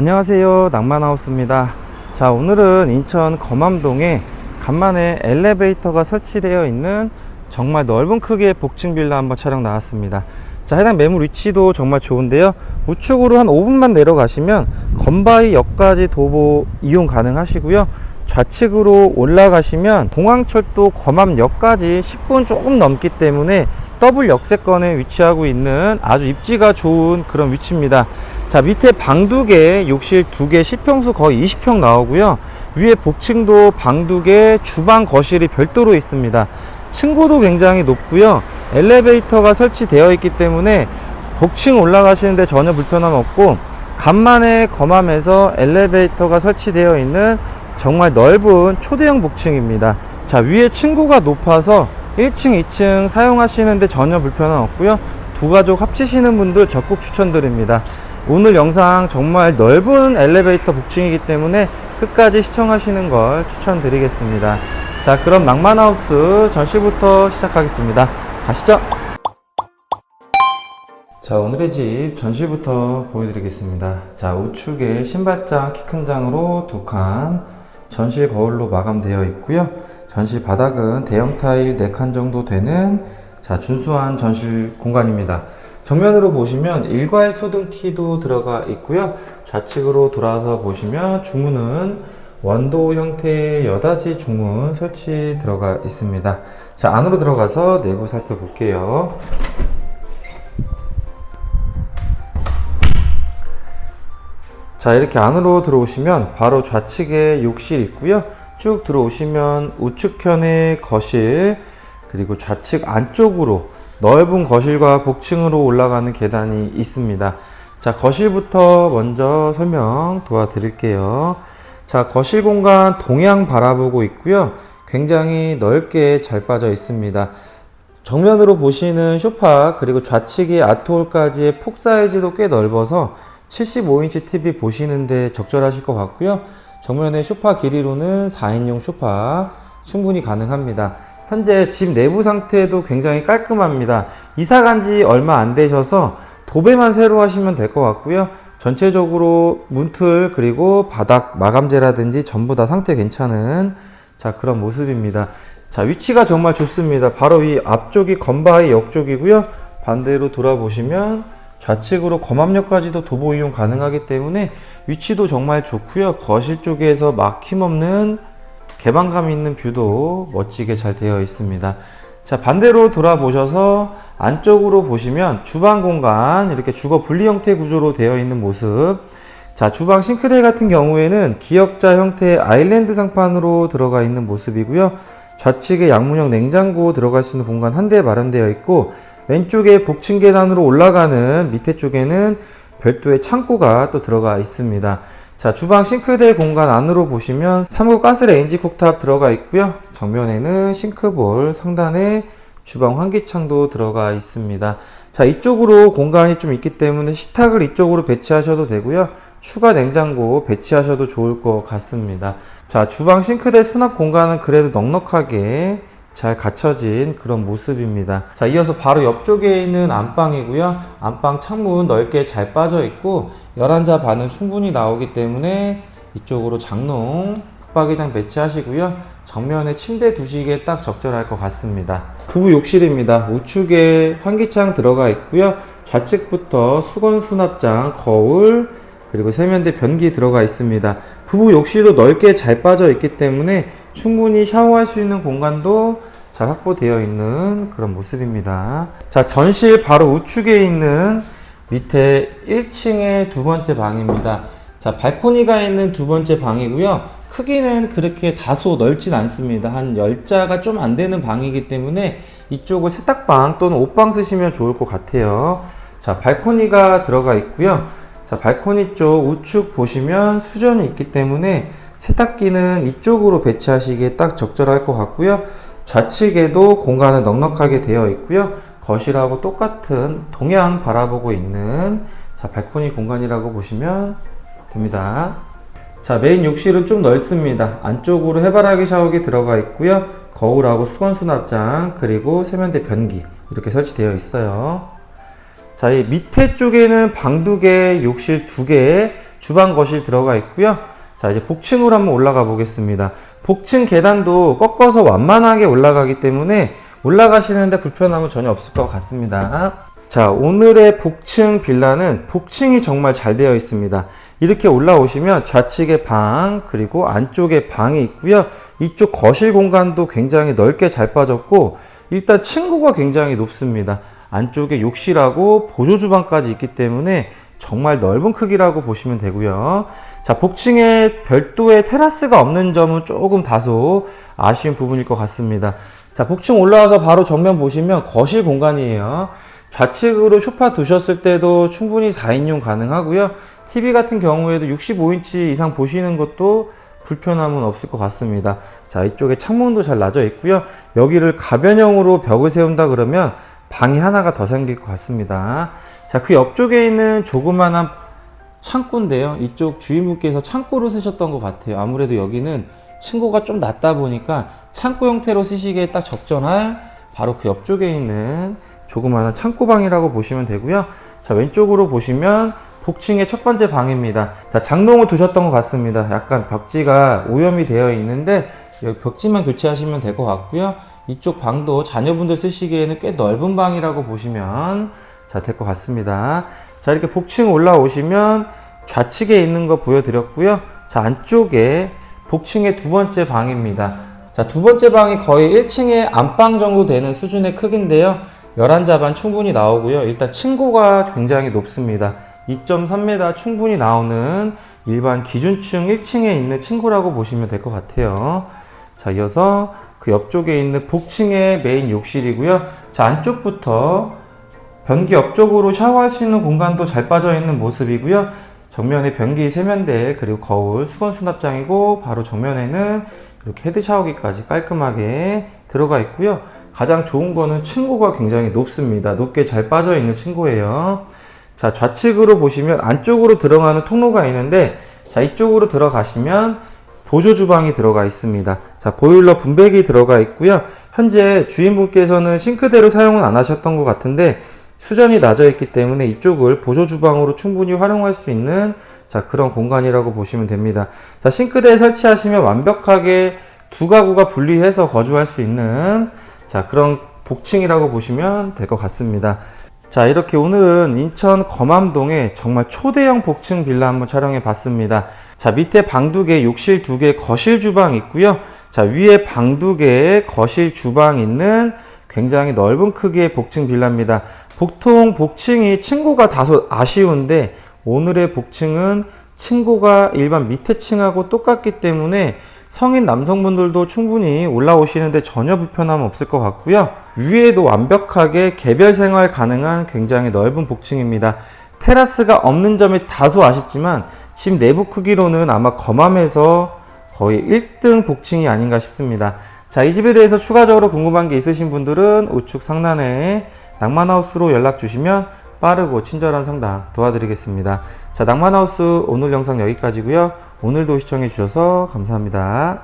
안녕하세요. 낭만하우스입니다. 자 오늘은 인천 검암동에 간만에 엘리베이터가 설치되어 있는 정말 넓은 크기의 복층 빌라 한번 촬영 나왔습니다. 자 해당 매물 위치도 정말 좋은데요. 우측으로 한 5분만 내려가시면 건바이 역까지 도보 이용 가능하시고요. 좌측으로 올라가시면 동항철도 검암역까지 10분 조금 넘기 때문에 더블 역세권에 위치하고 있는 아주 입지가 좋은 그런 위치입니다. 자, 밑에 방 두 개, 욕실 두 개, 시평수 거의 20평 나오고요. 위에 복층도 방 두 개, 주방, 거실이 별도로 있습니다. 층고도 굉장히 높고요. 엘리베이터가 설치되어 있기 때문에 복층 올라가시는데 전혀 불편함 없고 간만에 검암에서 엘리베이터가 설치되어 있는 정말 넓은 초대형 복층입니다. 자, 위에 층고가 높아서 1층, 2층 사용하시는데 전혀 불편함 없고요. 두 가족 합치시는 분들 적극 추천드립니다. 오늘 영상 정말 넓은 엘리베이터 복층이기 때문에 끝까지 시청하시는 걸 추천드리겠습니다. 자, 그럼 낭만하우스 전시부터 시작하겠습니다. 가시죠. 자, 오늘의 집 전시부터 보여드리겠습니다. 자, 우측에 신발장, 키 큰 장으로 두 칸, 전실 거울로 마감되어 있고요. 전실 바닥은 대형 타일 4칸 정도 되는 자, 준수한 전실 공간입니다. 정면으로 보시면 일괄 소등키도 들어가 있고요. 좌측으로 돌아서 보시면 주문은 원도 형태의 여닫이 주문 설치 들어가 있습니다. 자, 안으로 들어가서 내부 살펴볼게요. 자 이렇게 안으로 들어오시면 바로 좌측에 욕실 있고요 쭉 들어오시면 우측편에 거실 그리고 좌측 안쪽으로 넓은 거실과 복층으로 올라가는 계단이 있습니다 자 거실부터 먼저 설명 도와드릴게요 자 거실 공간 동양 바라보고 있고요 굉장히 넓게 잘 빠져 있습니다 정면으로 보시는 소파 그리고 좌측의 아트홀까지의 폭 사이즈도 꽤 넓어서 75인치 TV 보시는데 적절하실 것 같고요. 정면의 소파 길이로는 4인용 소파 충분히 가능합니다. 현재 집 내부 상태도 굉장히 깔끔합니다. 이사 간 지 얼마 안 되셔서 도배만 새로 하시면 될 것 같고요. 전체적으로 문틀 그리고 바닥 마감재라든지 전부 다 상태 괜찮은 자 그런 모습입니다. 자 위치가 정말 좋습니다. 바로 이 앞쪽이 건바의 옆쪽이고요. 반대로 돌아보시면 좌측으로 검암역까지도 도보 이용 가능하기 때문에 위치도 정말 좋고요. 거실 쪽에서 막힘없는 개방감 있는 뷰도 멋지게 잘 되어 있습니다. 자, 반대로 돌아보셔서 안쪽으로 보시면 주방 공간 이렇게 주거 분리 형태 구조로 되어 있는 모습. 자, 주방 싱크대 같은 경우에는 기역자 형태의 아일랜드 상판으로 들어가 있는 모습이고요. 좌측에 양문형 냉장고 들어갈 수 있는 공간 한 대 마련되어 있고 왼쪽에 복층 계단으로 올라가는 밑에 쪽에는 별도의 창고가 또 들어가 있습니다. 자, 주방 싱크대 공간 안으로 보시면 3구 가스 레인지 쿡탑 들어가 있고요. 정면에는 싱크볼, 상단에 주방 환기창도 들어가 있습니다. 자, 이쪽으로 공간이 좀 있기 때문에 식탁을 이쪽으로 배치하셔도 되고요. 추가 냉장고 배치하셔도 좋을 것 같습니다. 자, 주방 싱크대 수납 공간은 그래도 넉넉하게 잘 갖춰진 그런 모습입니다. 자, 이어서 바로 옆쪽에 있는 안방이고요. 안방 창문 넓게 잘 빠져 있고 11자 반은 충분히 나오기 때문에 이쪽으로 장롱 붙박이장 배치하시고요. 정면에 침대 두시기에 딱 적절할 것 같습니다. 부부 욕실입니다. 우측에 환기창 들어가 있고요. 좌측부터 수건 수납장, 거울, 그리고 세면대 변기 들어가 있습니다. 부부 욕실도 넓게 잘 빠져 있기 때문에 충분히 샤워할 수 있는 공간도 잘 확보되어 있는 그런 모습입니다. 자, 전실 바로 우측에 있는 밑에 1층의 두 번째 방입니다. 자, 발코니가 있는 두 번째 방이고요. 크기는 그렇게 다소 넓진 않습니다. 한 10자가 좀 안 되는 방이기 때문에 이쪽을 세탁방 또는 옷방 쓰시면 좋을 것 같아요. 자, 발코니가 들어가 있고요. 자, 발코니 쪽 우측 보시면 수전이 있기 때문에 세탁기는 이쪽으로 배치하시기에 딱 적절할 것 같고요. 좌측에도 공간은 넉넉하게 되어 있고요. 거실하고 똑같은 동양 바라보고 있는 자, 발코니 공간이라고 보시면 됩니다. 자, 메인 욕실은 좀 넓습니다. 안쪽으로 해바라기 샤워기 들어가 있고요. 거울하고 수건 수납장, 그리고 세면대 변기 이렇게 설치되어 있어요. 자, 이 밑에 쪽에는 방 두 개, 욕실 두 개, 주방 거실 들어가 있고요. 자, 이제 복층으로 한번 올라가 보겠습니다. 복층 계단도 꺾어서 완만하게 올라가기 때문에 올라가시는데 불편함은 전혀 없을 것 같습니다. 자, 오늘의 복층 빌라는 복층이 정말 잘 되어 있습니다. 이렇게 올라오시면 좌측에 방, 그리고 안쪽에 방이 있고요. 이쪽 거실 공간도 굉장히 넓게 잘 빠졌고, 일단 층고가 굉장히 높습니다. 안쪽에 욕실하고 보조 주방까지 있기 때문에 정말 넓은 크기라고 보시면 되고요. 자, 복층에 별도의 테라스가 없는 점은 조금 다소 아쉬운 부분일 것 같습니다. 자, 복층 올라와서 바로 정면 보시면 거실 공간이에요. 좌측으로 소파 두셨을 때도 충분히 4인용 가능하고요. TV 같은 경우에도 65인치 이상 보시는 것도 불편함은 없을 것 같습니다. 자, 이쪽에 창문도 잘 나져 있고요. 여기를 가변형으로 벽을 세운다 그러면 방이 하나가 더 생길 것 같습니다. 자, 그 옆쪽에 있는 조그만한 창고인데요. 이쪽 주인분께서 창고로 쓰셨던 것 같아요. 아무래도 여기는 층고가 좀 낮다 보니까 창고 형태로 쓰시기에 딱 적절할 바로 그 옆쪽에 있는 조그마한 창고방이라고 보시면 되고요. 자, 왼쪽으로 보시면 복층의 첫 번째 방입니다. 자, 장롱을 두셨던 것 같습니다. 약간 벽지가 오염이 되어 있는데 여기 벽지만 교체하시면 될 것 같고요. 이쪽 방도 자녀분들 쓰시기에는 꽤 넓은 방이라고 보시면 자, 될 것 같습니다. 자, 이렇게 복층 올라오시면 좌측에 있는 거 보여드렸고요. 자, 안쪽에 복층의 두 번째 방입니다. 자, 두 번째 방이 거의 1층의 안방 정도 되는 수준의 크기인데요. 11자반 충분히 나오고요. 일단 층고가 굉장히 높습니다. 2.3m 충분히 나오는 일반 기준층 1층에 있는 층고라고 보시면 될 것 같아요. 자, 이어서 그 옆쪽에 있는 복층의 메인 욕실이고요. 자, 안쪽부터 변기 옆쪽으로 샤워할 수 있는 공간도 잘 빠져 있는 모습이고요. 정면에 변기 세면대 그리고 거울 수건 수납장이고 바로 정면에는 이렇게 헤드 샤워기까지 깔끔하게 들어가 있고요. 가장 좋은 거는 층고가 굉장히 높습니다. 높게 잘 빠져 있는 층고예요. 자, 좌측으로 보시면 안쪽으로 들어가는 통로가 있는데 자, 이쪽으로 들어가시면 보조 주방이 들어가 있습니다. 자, 보일러 분배기 들어가 있고요. 현재 주인분께서는 싱크대로 사용은 안 하셨던 것 같은데 수전이 낮아 있기 때문에 이쪽을 보조 주방으로 충분히 활용할 수 있는 자, 그런 공간이라고 보시면 됩니다. 자, 싱크대 설치하시면 완벽하게 두 가구가 분리해서 거주할 수 있는 자, 그런 복층이라고 보시면 될 것 같습니다. 자, 이렇게 오늘은 인천 검암동에 정말 초대형 복층 빌라 한번 촬영해 봤습니다. 자, 밑에 방 두 개, 욕실 두 개, 거실 주방 있고요. 자, 위에 방 두 개, 거실 주방 있는 굉장히 넓은 크기의 복층 빌라입니다. 보통 복층이 층고가 다소 아쉬운데 오늘의 복층은 층고가 일반 밑에 층하고 똑같기 때문에 성인 남성분들도 충분히 올라오시는데 전혀 불편함 없을 것 같고요. 위에도 완벽하게 개별 생활 가능한 굉장히 넓은 복층입니다. 테라스가 없는 점이 다소 아쉽지만 집 내부 크기로는 아마 검암에서 거의 1등 복층이 아닌가 싶습니다. 자, 이 집에 대해서 추가적으로 궁금한 게 있으신 분들은 우측 상단에 낭만하우스로 연락 주시면 빠르고 친절한 상담 도와드리겠습니다. 자, 낭만하우스 오늘 영상 여기까지고요. 오늘도 시청해 주셔서 감사합니다.